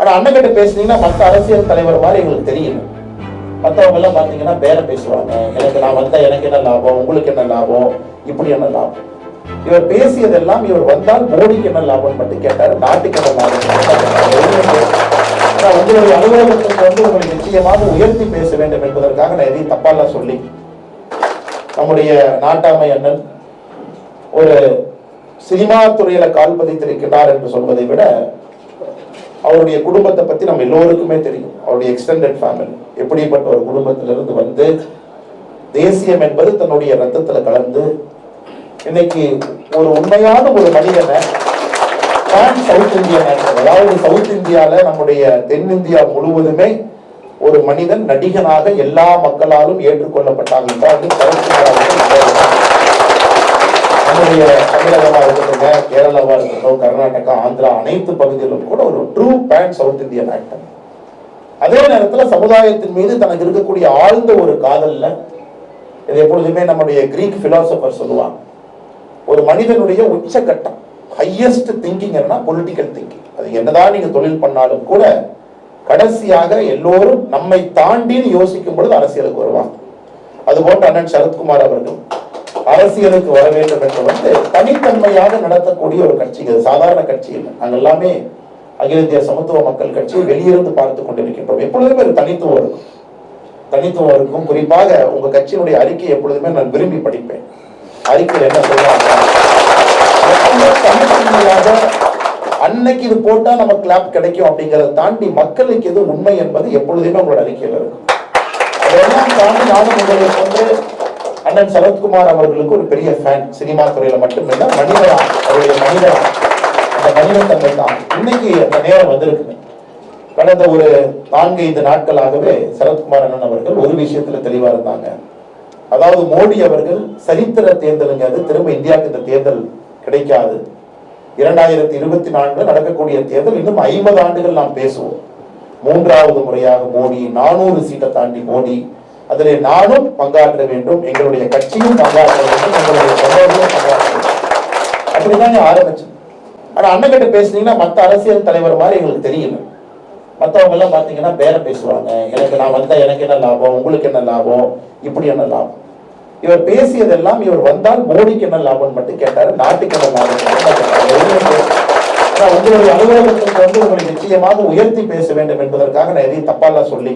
ஆனா அண்ணன் கிட்ட பேசுனீங்கன்னா மற்ற அரசியல் தலைவர் மாதிரி எங்களுக்கு தெரியல மற்றவங்க எல்லாம் பாத்தீங்கன்னா பேர பேசுவாங்க. எனக்கு நான் வந்தா எனக்கு என்ன லாபம்? உங்களுக்கு என்ன லாபம்? இப்படி என்ன லாபம்? இவர் பேசியதெல்லாம் இவர் வந்தால் மோடிக்கு என்ன லாபம் மட்டும் கேட்டார். நாட்டுக்கு என்ன லாபம் உங்களுடைய அலுவலகத்துக்கு வந்து உங்களை நிச்சயமாக உயர்த்தி பேச வேண்டும் என்பதற்காக நான் எதையும் தப்பாலாம் சொல்லி. நம்முடைய நாட்டாமை அண்ணன் ஒரு சினிமா துறையில கால் பதித்திருக்கிறார் என்று சொல்வதை விட அவருடைய குடும்பத்தை பத்தி நம்ம எல்லோருக்குமே தெரியும். அவருடைய எக்ஸ்டெண்டட் ஃபேமிலி எப்படிப்பட்ட ஒரு குடும்பத்திலிருந்து வந்து தேசியம் என்பது தன்னுடைய ரத்தத்துல கலந்து இன்னைக்கு ஒரு உண்மையான ஒரு மனிதனை pan சவுத் இந்தியன் அதாவது சவுத் இந்தியால நம்முடைய தென்னிந்தியா முழுவதுமே ஒரு மனிதன் நடிகனாக எல்லா மக்களாலும் ஏற்றுக்கொள்ளப்பட்டாங்க என்றால் அது சரத்குமார் அவர்கள் நம்முடைய தமிழகமா இருக்கட்டும் கேரளாவா இருக்கட்டும் கர்நாடகா ஆந்திரா அனைத்து பகுதிகளிலும் கூட ஒரு true pan South Indian actor அதே நேரத்தில் சமுதாயத்தின் மீது தனக்கு இருக்கக்கூடிய ஆழ்ந்த ஒரு காதல்ல இது எப்பொழுதுமே நம்முடைய கிரீக் பிலாசபர் சொல்லுவாங்க. ஒரு மனிதனுடைய உச்சகட்டம் ஹையஸ்ட் திங்கிங் என்ன பொலிட்டிக்கல் திங்கிங் அது என்னதான் நீங்க தொழில் பண்ணாலும் கூட கடைசியாக எல்லோரும் நம்மை தாண்டின்னு யோசிக்கும் பொழுது அரசியலுக்கு வருவாங்க. அதுபோன்று அண்ணன் சரத்குமார் அவர்கள் அரசியலுக்கு வர வேண்டும் என்று வந்து தனித்தன்மையாக நடத்தக்கூடிய ஒரு கட்சி இது சாதாரண கட்சி இல்லை. நாங்கள் எல்லாமே அகில இந்திய சமத்துவ மக்கள் கட்சியை வெளியிருந்து பார்த்து கொண்டிருக்கின்றோம். எப்பொழுதுமே ஒரு தனித்துவம் இருக்கும். தனித்துவம் இருக்கும். குறிப்பாக உங்க கட்சியினுடைய அறிக்கை எப்பொழுதுமே நான் விரும்பி படிப்பேன். அறிக்கையில் என்ன சொல்றாங்க தனித்தன்மையாக அன்னைக்கு இது போட்டா நம்ம கிளாப் கிடைக்கும் அப்படிங்கறத தாண்டி மக்களுக்கு எது உண்மை என்பது எப்பொழுதுமே உங்களோட அறிக்கையில் இருக்கும். அதெல்லாம் தாண்டி நானும் உங்களை கொண்டு அண்ணன் சரத்குமார் அவர்களுக்கு ஒரு பெரிய ஃபேன் சினிமா துறையில மட்டுமில்ல மனிதரா அவருடைய மனிதரா அந்த மனிதத்தன்மை தான். இன்னைக்கு அந்த நேரம் வந்திருக்குங்க கடந்த ஒரு நான்கு ஐந்து நாட்களாகவே சரத்குமார் அண்ணன் அவர்கள் ஒரு விஷயத்துல தெளிவா இருந்தாங்க. அதாவது மோடி அவர்கள் சரித்திர தேர்தலுங்க அது திரும்ப இந்தியாவுக்கு இந்த தேர்தல் கிடைக்காது. இரண்டாயிரத்தி இருபத்தி நான்கு நடக்கக்கூடிய தேர்தல் இன்னும் ஐம்பது ஆண்டுகள் நாம் பேசுவோம். மூன்றாவது முறையாக மோடி நானூறு சீட்டை தாண்டி மோடி அதிலே நானும் பங்காற்ற வேண்டும் எங்களுடைய கட்சியும் பங்காற்ற வேண்டும் எங்களுடைய சகோதரரும் பங்காற்ற வேண்டும். அப்படிதாங்க ஆரம்பிச்சு. ஆனா அண்ணன் கிட்ட பேசுனீங்கன்னா மத்த அரசியல் தலைவர் மாதிரி எங்களுக்கு தெரியல. மற்றவங்க எல்லாம் பாத்தீங்கன்னா பேர பேசுவாங்க. எனக்கு நான் வந்தா எனக்கு என்ன லாபம்? உங்களுக்கு என்ன லாபம்? இப்படி என்ன லாபம்? இவர் பேசியதெல்லாம் இவர் வந்தால் மோடிக்கு என்ன லாபம் மட்டும் கேட்டாரு நாட்டுக்கு என்ன லாபம் உங்களுடைய அலுவலகத்துக்கு வந்து உங்களை நிச்சயமாக உயர்த்தி பேச வேண்டும் என்பதற்காக நான் எதையும் தப்பாலாம் சொல்லி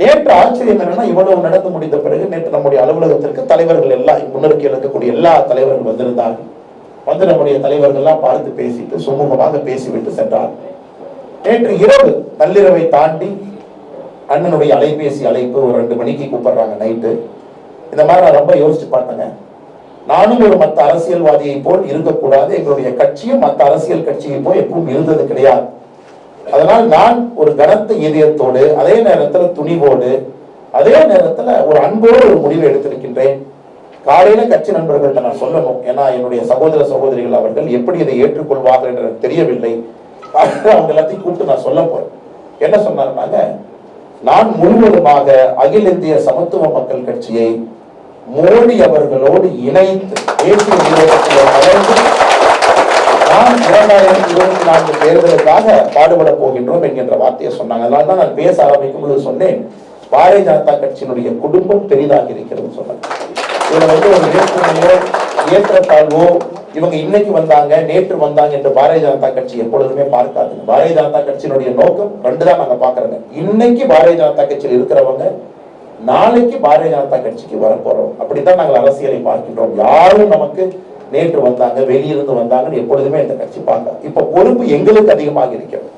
நேற்று ஆச்சரியம் என்னன்னா இவ்வளவு நடந்து முடிந்த பிறகு நேற்று நம்முடைய அலுவலகத்திற்கு தலைவர்கள் எல்லாம் முன்னருக்கு இருக்கக்கூடிய எல்லா தலைவர்கள் வந்திருந்தார்கள். வந்து நம்முடைய தலைவர்கள் எல்லாம் பார்த்து பேசிட்டு சுமூகமாக பேசிவிட்டு சென்றார். நேற்று இரவு நள்ளிரவை தாண்டி அண்ணனுடைய அலைபேசி அழைப்பு ஒரு ரெண்டு மணிக்கு கூப்பிடுறாங்க நைட்டு. இந்த மாதிரி நான் ரொம்ப யோசிச்சு பார்த்தேங்க. நானும் ஒரு மற்ற அரசியல்வாதியை போல் இருக்கக்கூடாது. எங்களுடைய கட்சியும் மற்ற அரசியல் கட்சியை போல் எப்பவும் இருந்தது கிடையாது. அதனால் நான் ஒரு கனத்த இதயத்தோடு அதே நேரத்தில் துணிவோடு அதே நேரத்தில் ஒரு அன்போடு ஒரு முடிவை எடுத்திருக்கின்றேன். காலையில கட்சி நண்பர்கள்ட்ட நான் சொல்லணும். ஏன்னா என்னுடைய சகோதர சகோதரிகள் அவர்கள் எப்படி இதை ஏற்றுக்கொள்வார்கள் என்று எனக்கு தெரியவில்லை. அவங்க எல்லாத்தையும் கூப்பிட்டு நான் சொல்ல போறேன். என்ன சொன்னாருன்னாங்க நான் முழுவதுமாக அகில இந்திய சமத்துவ மக்கள் கட்சியை மோடி அவர்களோடு இணைத்து தேசிய நான் நாம் இரண்டாயிரத்தி இருபத்தி நான்கு தேர்தலுக்காக பாடுபட போகின்றோம் என்கின்ற வார்த்தையை சொன்னாங்க. அதனால தான் நான் பேச ஆரம்பிக்கும் பொழுது சொன்னேன். பாரதிய ஜனதா கட்சியினுடைய குடும்பம் பெரிதாக இருக்கிறது சொன்னாங்க. இதுல வந்து ஒரு வேற்றுமையோ ஏற்றத்தாழ்வோ இவங்க இன்னைக்கு வந்தாங்க நேற்று வந்தாங்க என்று பாரதிய ஜனதா கட்சி எப்பொழுதுமே பார்க்காதுங்க பாரதிய ஜனதா கட்சியினுடைய நோக்கம் ரெண்டு தான் நாங்க பாக்குறோங்க இன்னைக்கு பாரதிய ஜனதா கட்சியில் இருக்கிறவங்க நாளைக்கு பாரதிய ஜனதா கட்சிக்கு வரப்போறோம். அப்படித்தான் நாங்கள் அரசியலை பார்க்கின்றோம். யாரும் நமக்கு நேற்று வந்தாங்க வெளியிருந்து வந்தாங்கன்னு எப்பொழுதுமே இந்த கட்சி பார்க்க இப்ப பொறுப்பு எங்களுக்கு அதிகமாக இருக்கிறது.